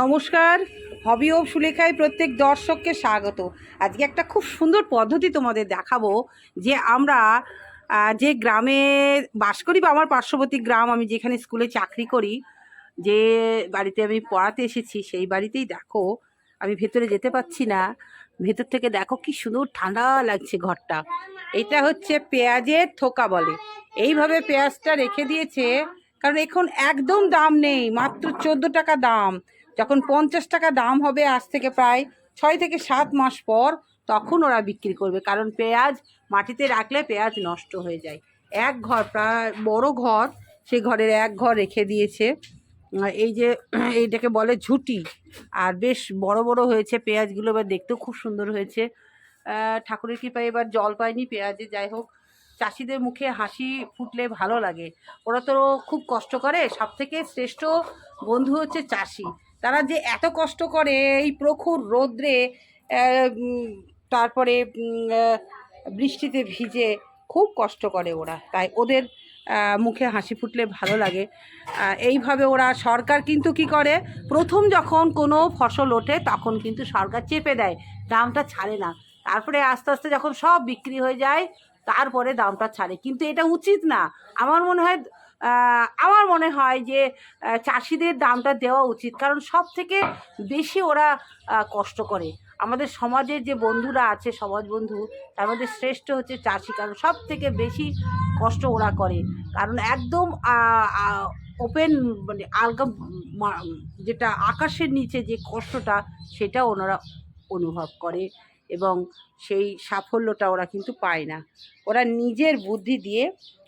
নমস্কার, হবি ও সুলেখায় প্রত্যেক দর্শককে স্বাগত। আজকে একটা খুব সুন্দর পদ্ধতি তোমাদের দেখাবো, যে আমরা যে গ্রামে বাস করি বা আমার পার্শ্ববর্তী গ্রাম, আমি যেখানে স্কুলে চাকরি করি, যে বাড়িতে আমি পড়াতে এসেছি, সেই বাড়িতেই দেখো, আমি ভেতরে যেতে পারছি না। ভেতর থেকে দেখো কি সুন্দর ঠান্ডা লাগছে ঘরটা। এটা হচ্ছে পেঁয়াজের থোকা বলে। এইভাবে পেঁয়াজটা রেখে দিয়েছে, কারণ এখন একদম দাম নেই, মাত্র চোদ্দ টাকা দাম। যখন পঞ্চাশ টাকা দাম হবে আজ থেকে প্রায় ছয় থেকে সাত মাস পর, তখন ওরা বিক্রি করবে। কারণ পেঁয়াজ মাটিতে রাখলে পেঁয়াজ নষ্ট হয়ে যায়। এক ঘর, প্রায় বড় ঘর সেই ঘরের এক ঘর রেখে দিয়েছে। এই যে, এইটাকে বলে ঝুটি। আর বেশ বড় বড় হয়েছে পেঁয়াজগুলো, এবার দেখতেও খুব সুন্দর হয়েছে। ঠাকুরের কৃপায় এবার জল পায়নি পেঁয়াজে, যাই হোক। চাষিদের মুখে হাসি ফুটলে ভালো লাগে। ওরা তো খুব কষ্ট করে। সব থেকে শ্রেষ্ঠ বন্ধু হচ্ছে চাষি। তারা যে এত কষ্ট করে এই প্রখর রৌদ্রে তারপরে বৃষ্টিতে ভিজে খুব কষ্ট করে ওরা। তাই ওদের মুখে হাসি ফুটলে ভালো লাগে। এইভাবে ওরা, সরকার কিন্তু কি করে? প্রথম যখন কোনো ফসল ওঠে, তখন কিন্তু সরকার চেপে দেয়, দামটা ছাড়ে না। তারপরে আস্তে আস্তে যখন সব বিক্রি হয়ে যায়, তারপরে দামটা ছাড়ে। কিন্তু এটা উচিত না। আমার মনে হয় আমার মনে হয় যে চাষিদের দামটা দেওয়া উচিত। কারণ সব থেকে বেশি ওরা কষ্ট করে। আমাদের সমাজের যে বন্ধুরা আছে, সমাজ বন্ধু, তার মধ্যে শ্রেষ্ঠ হচ্ছে চাষি। কারণ সব থেকে বেশি কষ্ট ওরা করে। কারণ একদম ওপেন মানে আলগা যেটা আকাশের নিচে যে কষ্টটা, সেটা ওনারা অনুভব করে এবং সেই সাফল্যটা ওরা কিন্তু পায় না। ওরা নিজের বুদ্ধি দিয়ে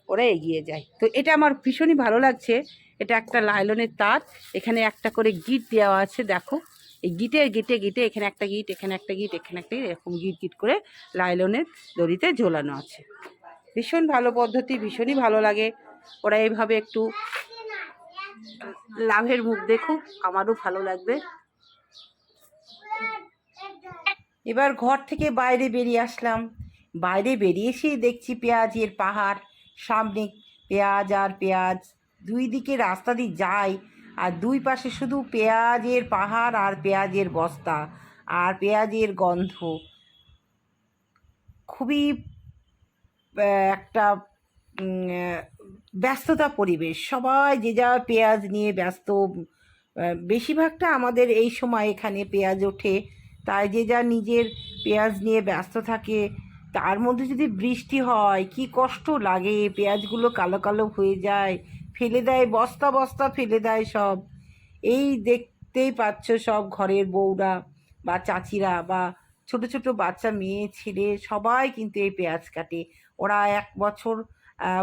ওরা এগিয়ে যায়। তো এটা আমার ভীষণই ভালো লাগছে। এটা একটা লাইলনের তার। এখানে একটা করে গিট দেওয়া আছে, দেখো। এই গিটের গিটে গিটে, এখানে একটা গিট, এখানে একটা গিট, এখানে একটা এরকম গিট গিট করে লাইলনের দড়িতে ঝোলানো আছে। ভীষণ ভালো পদ্ধতি, ভীষণই ভালো লাগে। ওরা এইভাবে একটু লাভের মুখ দেখুক, আমারও ভালো লাগবে। এবার ঘর থেকে বাইরে বেরিয়ে আসলাম। বাইরে বেরিয়ে এসেই দেখছি পেঁয়াজের পাহাড়। সামনে পেঁয়াজ আর পেঁয়াজ। দুই দিকে রাস্তা দিয়ে যায় আর দুই পাশে শুধু পেঁয়াজের পাহাড় আর পেঁয়াজের বস্তা আর পেঁয়াজের গন্ধ। খুবই একটা ব্যস্ততা পরিবেশ। সবাই যে যা পেঁয়াজ নিয়ে ব্যস্ত বেশিরভাগটা আমাদের এই সময় এখানে পেঁয়াজ ওঠে। তাই যে যা নিজের পেঁয়াজ নিয়ে ব্যস্ত থাকে তার মধ্যে যদি বৃষ্টি হয়, কি কষ্ট লাগে? পেঁয়াজগুলো কালো কালো হয়ে যায়, ফেলে দেয়, বস্তা বস্তা ফেলে দেয় সব। এই দেখতেই পাচ্ছ সব ঘরের বউরা বা চাচিরা বা ছোট ছোট বাচ্চা, মেয়ে, ছেলে, সবাই কিন্তু এই পেঁয়াজ কাটে। ওরা এক বছর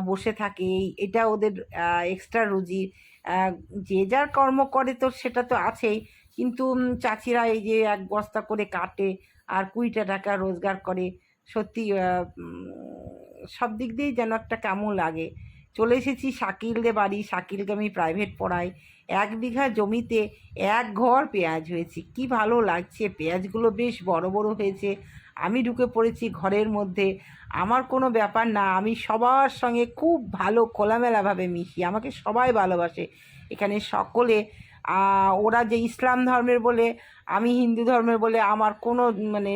বসে থাকে। এটা ওদের এক্সট্রা রুজি। যে যার কর্ম করে তো সেটা তো আছেই। কিন্তু চাচিরা এই যে এক বস্তা করে কাটে আর কুড়িটা টাকা রোজগার করে। সত্যি সব দিক দিয়েই যেন একটা কেমন লাগে। চলে এসেছি শাকিলদের বাড়ি, শাকিলকে আমি প্রাইভেট পড়াই। এক বিঘা জমিতে এক ঘর পেঁয়াজ হয়েছে। কি ভালো লাগছে, পেঁয়াজগুলো বেশ বড় বড় হয়েছে। আমি ঢুকে পড়েছি ঘরের মধ্যে। আমার কোনো ব্যাপার না, আমি সবার সঙ্গে খুব ভালো খোলামেলাভাবে মিশি। আমাকে সবাই ভালোবাসে। এখানে সকলে ওরা যে ইসলাম ধর্মের বলে, আমি হিন্দু ধর্মের বলে আমার কোনো মানে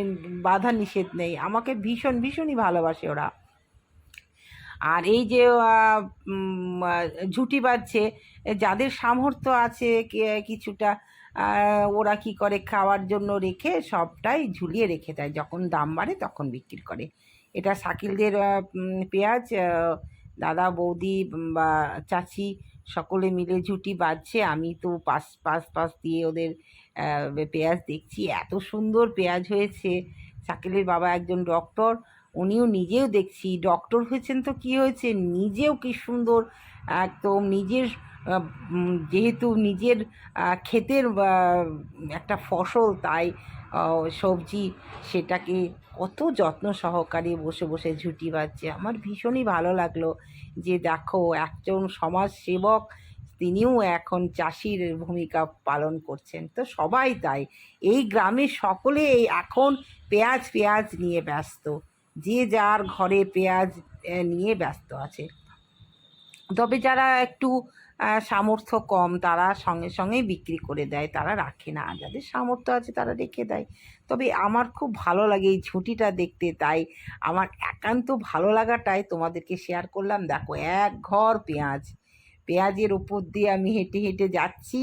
বাধা নিষেধ নেই। আমাকে ভীষণ, ভীষণই ভালোবাসে ওরা। আর এই যে ঝুঁটি বাজছে যাদের সামর্থ্য আছে কিছুটা ওরা কি করে খাওয়ার জন্য রেখে সবটাই ঝুলিয়ে রেখে দেয়। যখন দাম বাড়ে তখন বিক্রি করে। এটা শাকিলদের পেঁয়াজ দাদা, বৌদি বা চাচি সকলে মিলে ঝুঁটি বাজছে আমি তো পাশ পাশ পাশ দিয়ে ওদের পেঁয়াজ দেখছি। এত সুন্দর পেঁয়াজ হয়েছে। শাকিলের বাবা একজন ডক্টর, উনিও নিজেও দেখছি। ডক্টর হয়েছেন তো কি হয়েছে? নিজেও কি সুন্দর। একদম নিজের যেহেতু নিজের ক্ষেতের একটা ফসল, তাই সবজি, সেটাকে কত যত্ন সহকারে বসে বসে ঝুঁটি বাজছে আমার ভীষণই ভালো লাগল যে দেখো, একজন সমাজ সেবক তিনিও এখন চাষির ভূমিকা পালন করছেন। তো সবাই তাই। এই গ্রামের সকলে এই এখন পেঁয়াজ পেঁয়াজ নিয়ে ব্যস্ত। যে যার ঘরে পেঁয়াজ নিয়ে ব্যস্ত আছে। তবে যারা একটু সামর্থ্য কম তারা সঙ্গে সঙ্গেই বিক্রি করে দেয়। তারা রাখে না। যাদের সামর্থ্য আছে তারা রেখে দেয়। তবে আমার খুব ভালো লাগে এই ঝুঁটিটা দেখতে। তাই আমার একান্ত ভালো লাগাটাই তোমাদেরকে শেয়ার করলাম। দেখো এক ঘর পেঁয়াজ। পেঁয়াজের উপর দিয়ে আমি হেঁটে হেঁটে যাচ্ছি।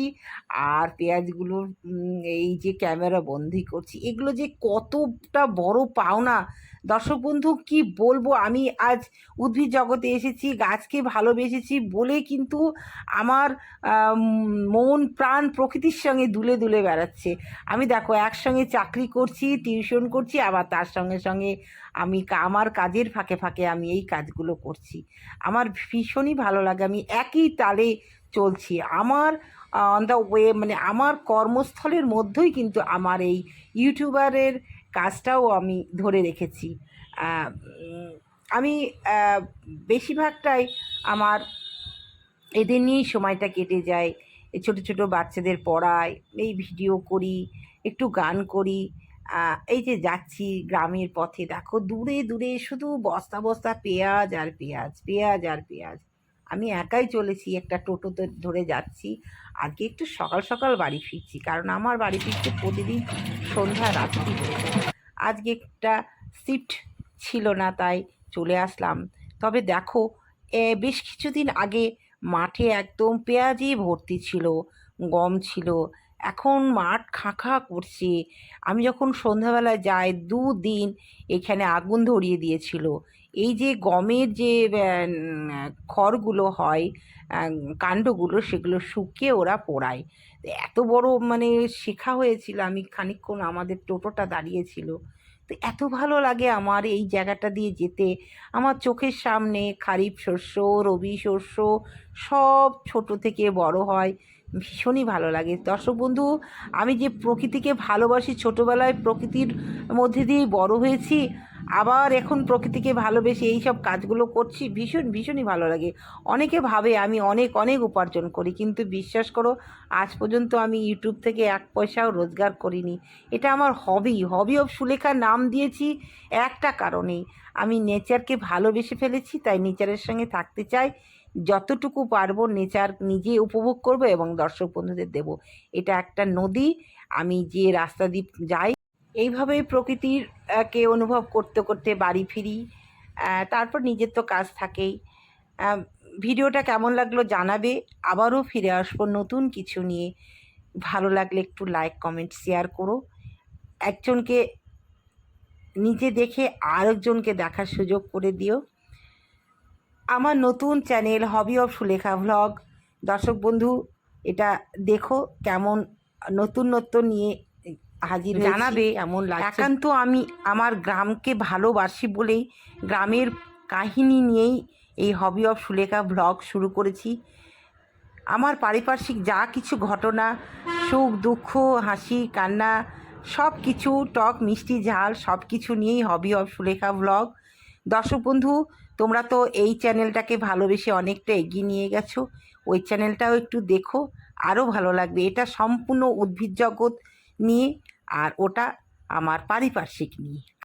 আর পেঁয়াজগুলোর উম, এই যে ক্যামেরা বন্দি করছি। এগুলো যে কতটা বড় পাওনা দর্শক বন্ধু, কি বলব? আমি আজ উদ্ভিদ জগতে এসেছি, গাছকে ভালোবেসেছি বলে কিন্তু আমার মন, প্রাণ প্রকৃতির সঙ্গে দুলে দুলে বেড়াচ্ছে। আমি দেখো, একসঙ্গে চাকরি করছি, টিউশন করছি, আবার তার সঙ্গে সঙ্গে আমি আমার কাজের ফাঁকে ফাঁকে আমি এই কাজগুলো করছি। আমার ভীষণই ভালো লাগে, আমি একই তালে চলছি। আমার অন দ্য ওয়ে মানে আমার কর্মস্থলের মধ্যেই কিন্তু আমার এই ইউটিউবারের কাজটাও আমি ধরে রেখেছি। আমি বেশিরভাগটাই আমার এদের নিয়েই সময়টা কেটে যায়। এই ছোটো ছোটো বাচ্চাদের পড়াই, এই ভিডিও করি, একটু গান করি। এই যে যাচ্ছি গ্রামের পথে, দেখো দূরে দূরে শুধু বস্তা বস্তা পেঁয়াজ আর পেঁয়াজ পেঁয়াজ আর পেঁয়াজ। আমি একাই চলেছি একটা টোটোতে ধরে যাচ্ছি। আজকে একটু সকাল সকাল বাড়ি ফিরছি কারণ আমার বাড়ি ফিরতে প্রতিদিন সন্ধ্যা রাত্রি আজকে একটা সিফট ছিল না তাই চলে আসলাম। তবে দেখো এ, বেশ কিছুদিন আগে মাঠে একদম পেঁয়াজে ভর্তি ছিল গম ছিল। এখন মাঠ খাঁ খাঁ করছে। আমি যখন সন্ধ্যাবেলায় যাই দুদিন এখানে আগুন ধরিয়ে দিয়েছিল। এই যে গমের যে খড়গুলো হয় কাণ্ডগুলো সেগুলো শুকিয়ে ওরা পোড়ায়। এত বড় মানে শেখা হয়েছিল আমি খানিকক্ষণ আমাদের টোটোটা দাঁড়িয়েছিল। তো এত ভালো লাগে আমার এই জায়গাটা দিয়ে যেতে। আমার চোখের সামনে খারিফ শস্য, রবি শস্য সব ছোট থেকে বড় হয়। ভীষণই ভালো লাগে। দর্শক বন্ধু, আমি যে প্রকৃতিকে ভালোবাসি, ছোটোবেলায় প্রকৃতির মধ্যে দিয়েই বড় হয়েছি আবার এখন প্রকৃতিকে ভালোবেসে এই সব কাজগুলো করছি, ভীষণ, ভীষণই ভালো লাগে। অনেকে ভাবে আমি অনেক অনেক উপার্জন করি, কিন্তু বিশ্বাস করো, আজ পর্যন্ত আমি ইউটিউব থেকে এক পয়সাও রোজগার করিনি। এটা আমার হবি হবি অফ সুলেখা নাম দিয়েছি একটা কারণেই। আমি নেচারকে ভালোবেসে ফেলেছি, তাই নেচারের সঙ্গে থাকতে চাই। যতটুকু পারব নেচার নিজে উপভোগ করব এবং দর্শক বন্ধুদের দেব। এটা একটা নদী, আমি যে রাস্তা দিয়ে যাই এইভাবেই প্রকৃতির কে অনুভব করতে করতে বাড়ি ফিরি। তারপর নিজের তো কাজ থাকেই। ভিডিওটা কেমন লাগল জানাবে। আবারও ফিরে আসব নতুন কিছু নিয়ে। ভালো লাগলে একটু লাইক কমেন্ট শেয়ার করো। একজনকে নিজে দেখে আরেকজনকে দেখার সুযোগ করে দিও। আমার নতুন channel hobby of Sulekha vlog দর্শক বন্ধু, এটা দেখো কেমন নতুন নতুন নিয়ে হাজির জানাবে এমন একান্ত আমি আমার গ্রামকে ভালোবাসি বলেই গ্রামের কাহিনী নিয়েই এই হবি অফ সুলেখা ব্লগ শুরু করেছি। আমার পারিপার্শ্বিক যা কিছু ঘটনা সুখ দুঃখ হাসি কান্না সব কিছু টক মিষ্টি ঝাল সব কিছু নিয়েই হবি অফ সুলেখা ভ্লগ দর্শক বন্ধু তোমরা তো এই চ্যানেলটাকে ভালোবেসে অনেকটা এগিয়ে নিয়ে গেছো। ওই চ্যানেলটাও একটু দেখো আরও ভালো লাগবে। এটা সম্পূর্ণ উদ্ভিদ জগৎ। নিয়ে আর ওটা আমার পারিপার্শ্বিক নিয়ে।